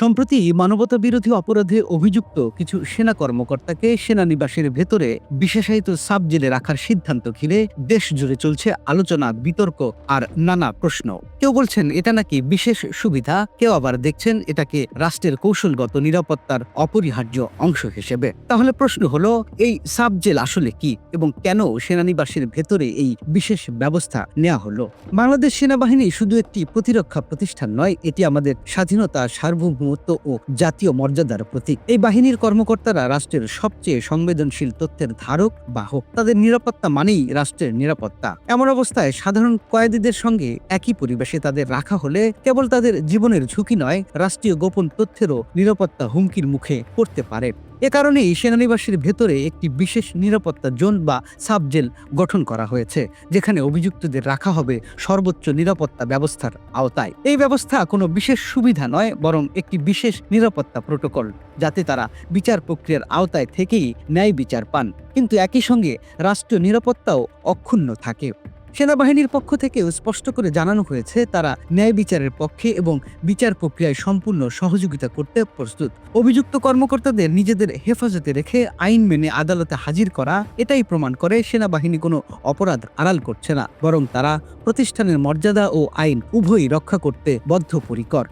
সম্প্রতি মানবতা বিরোধী অপরাধে অভিযুক্ত কিছু সেনা কর্মকর্তাকে সেনানিবাসের ভেতরে বিশেষায়িত সাব জেলে রাখার সিদ্ধান্ত ঘিরে দেশ জুড়ে চলছে আলোচনা, বিতর্ক আর নানা প্রশ্ন। কেউ বলছেন, এটা নাকি বিশেষ সুবিধা? কেউ আবার দেখছেন, এটাকে রাষ্ট্রের কৌশলগত নিরাপত্তার অপরিহার্য অংশ হিসেবে। তাহলে প্রশ্ন হলো, এই সাব জেল আসলে কি এবং কেন সেনানিবাসের ভেতরে এই বিশেষ ব্যবস্থা নেওয়া হলো? বাংলাদেশ সেনাবাহিনী শুধু একটি প্রতিরক্ষা প্রতিষ্ঠান নয়, এটি আমাদের স্বাধীনতা সার্বভৌমত্ব ও জাতীয় মর্যাদার প্রতীক। এই বাহিনীর কর্মকর্তারা রাষ্ট্রের সবচেয়ে সংবেদনশীল তথ্যের ধারক বাহক তাদের নিরাপত্তা মানেই রাষ্ট্রের নিরাপত্তা। এমন অবস্থায় সাধারণ কয়েদিদের সঙ্গে একই পরিবেশে তাদের রাখা হলে কেবল তাদের জীবনের ঝুঁকি নয়, রাষ্ট্রীয় গোপন তথ্যেরও নিরাপত্তা হুমকির মুখে পড়তে পারে। এ কারণেই সেনানিবাসের ভেতরে একটি বিশেষ নিরাপত্তা জোন বা সাব জেল গঠন করা হয়েছে, যেখানে অভিযুক্তদের রাখা হবে সর্বোচ্চ নিরাপত্তা ব্যবস্থার আওতায়। এই ব্যবস্থা কোনো বিশেষ সুবিধা নয়, বরং একটি বিশেষ নিরাপত্তা প্রোটোকল, যাতে তারা বিচার প্রক্রিয়ার আওতায় থেকেই ন্যায় বিচার পান। কিন্তু একই সঙ্গে রাষ্ট্রীয় নিরাপত্তাও অক্ষুণ্ণ থাকে। সেনাবাহিনীর পক্ষ থেকেও স্পষ্ট করে জানানো হয়েছে, তারা ন্যায় বিচারের পক্ষে এবং বিচার প্রক্রিয়ায় সম্পূর্ণ সহযোগিতা করতে প্রস্তুত। অভিযুক্ত কর্মকর্তাদের নিজেদের হেফাজতে রেখে আইন মেনে আদালতে হাজির করা, এটাই প্রমাণ করে সেনাবাহিনী কোনো অপরাধ আড়াল করছে না, বরং তারা প্রতিষ্ঠানের মর্যাদা ও আইন উভয়ই রক্ষা করতে বদ্ধপরিকর।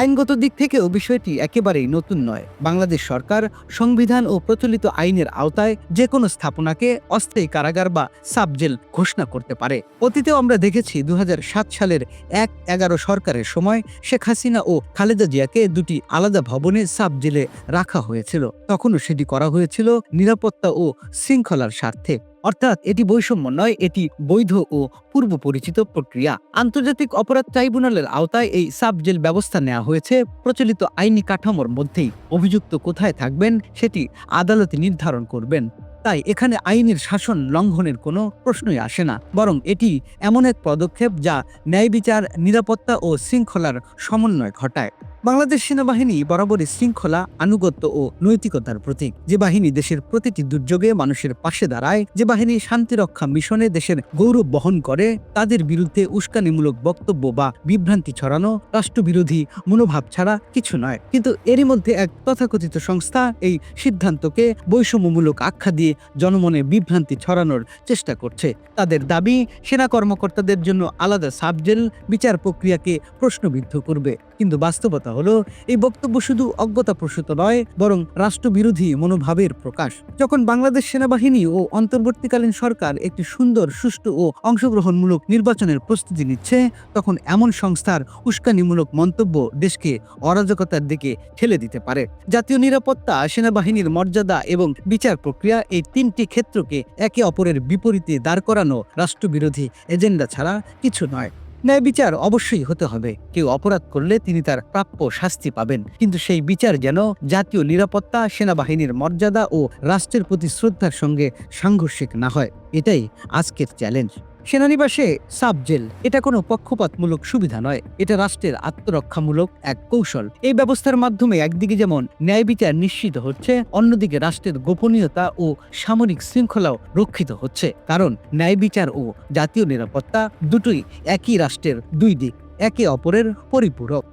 আইনগত দিক থেকেও বিষয়টি একেবারেই নতুন নয়। বাংলাদেশ সরকার সংবিধান ও প্রচলিত আইনের আওতায় যে কোনো স্থাপনাকে অস্থায়ী কারাগার বা সাবজেল ঘোষণা করতে পারে। অতীতেও আমরা দেখেছি দু হাজার সাত সালের এক এগারো সরকারের সময় শেখ হাসিনা ও খালেদা জিয়াকে দুটি আলাদা ভবনে সাব জেলে রাখা হয়েছিল। তখনও সেটি করা হয়েছিল নিরাপত্তা ও শৃঙ্খলার স্বার্থে। অর্থাৎ এটি বৈষম্য নয়, এটি বৈধ ও পূর্ব পরিচিত প্রক্রিয়া। আন্তর্জাতিক অপরাধ ট্রাইব্যুনালের আওতায় এই সাব জেল ব্যবস্থা নেওয়া হয়েছে। প্রচলিত আইনি কাঠামোর মধ্যেই অভিযুক্ত কোথায় থাকবেন, সেটি আদালতে নির্ধারণ করবেন। তাই এখানে আইনের শাসন লঙ্ঘনের কোনো প্রশ্নই আসে না, বরং এটি এমন এক পদক্ষেপ যা ন্যায় বিচার, নিরাপত্তা ও শৃঙ্খলার সমন্বয় ঘটায়। বাংলাদেশ সেনাবাহিনী বরাবরই শৃঙ্খলা, আনুগত্য ও নৈতিকতার প্রতীক। যে বাহিনী দেশের প্রতিটি দুর্যোগে মানুষের পাশে দাঁড়ায়, যে বাহিনী শান্তিরক্ষা মিশনে দেশের গৌরব বহন করে, তাদের বিরুদ্ধে উস্কানিমূলক বক্তব্য বা বিভ্রান্তি ছড়ানো রাষ্ট্রবিরোধী মনোভাব ছাড়া কিছু নয়। কিন্তু এরই মধ্যে এক তথাকথিত সংস্থা এই সিদ্ধান্তকে বৈষম্যমূলক আখ্যা দিয়ে জনমনে বিভ্রান্তি ছড়ানোর চেষ্টা করছে। তাদের দাবি, সেনা কর্মকর্তাদের জন্য আলাদা সাবজেল বিচার প্রক্রিয়াকে প্রশ্নবিদ্ধ করবে। কিন্তু বাস্তবতা হলো, এই বক্তব্য শুধু অজ্ঞতাপ্রসূত নয়, বরং রাষ্ট্রবিরোধী মনোভাবের প্রকাশ। যখন বাংলাদেশ সেনাবাহিনী ও অন্তর্বর্তীকালীন সরকার একটি সুন্দর, সুষ্ঠু ও অংশগ্রহণমূলক নির্বাচনের প্রস্তুতি নিচ্ছে, তখন এমন সংস্থার উস্কানিমূলক মন্তব্য দেশকে অরাজকতার দিকে ঠেলে দিতে পারে। জাতীয় নিরাপত্তা, সেনাবাহিনীর মর্যাদা এবং বিচার প্রক্রিয়া এই তিনটি ক্ষেত্রকে একে অপরের বিপরীতে দাঁড় করানো রাষ্ট্রবিরোধী এজেন্ডা ছাড়া কিছু নয়। ন্যায় বিচার অবশ্যই হতে হবে। কেউ অপরাধ করলে তিনি তার প্রাপ্য শাস্তি পাবেন। কিন্তু সেই বিচার যেন জাতীয় নিরাপত্তা, সেনাবাহিনীর মর্যাদা ও রাষ্ট্রের প্রতি শ্রদ্ধার সঙ্গে সাংঘর্ষিক না হয়। এটাই আজকের চ্যালেঞ্জ। সেনানিবাসে সাব জেল। এটা কোনো পক্ষপাতমূলক সুবিধা নয়। এটা রাষ্ট্রের আত্মরক্ষামূলক এক কৌশল। এই ব্যবস্থার মাধ্যমে একদিকে যেমন ন্যায় বিচার নিশ্চিত হচ্ছে, অন্যদিকে রাষ্ট্রের গোপনীয়তা ও সামরিক শৃঙ্খলাও রক্ষিত হচ্ছে। কারণ ন্যায় বিচার ও জাতীয় নিরাপত্তা দুটোই একই রাষ্ট্রের দুই দিক, একে অপরের পরিপূরক।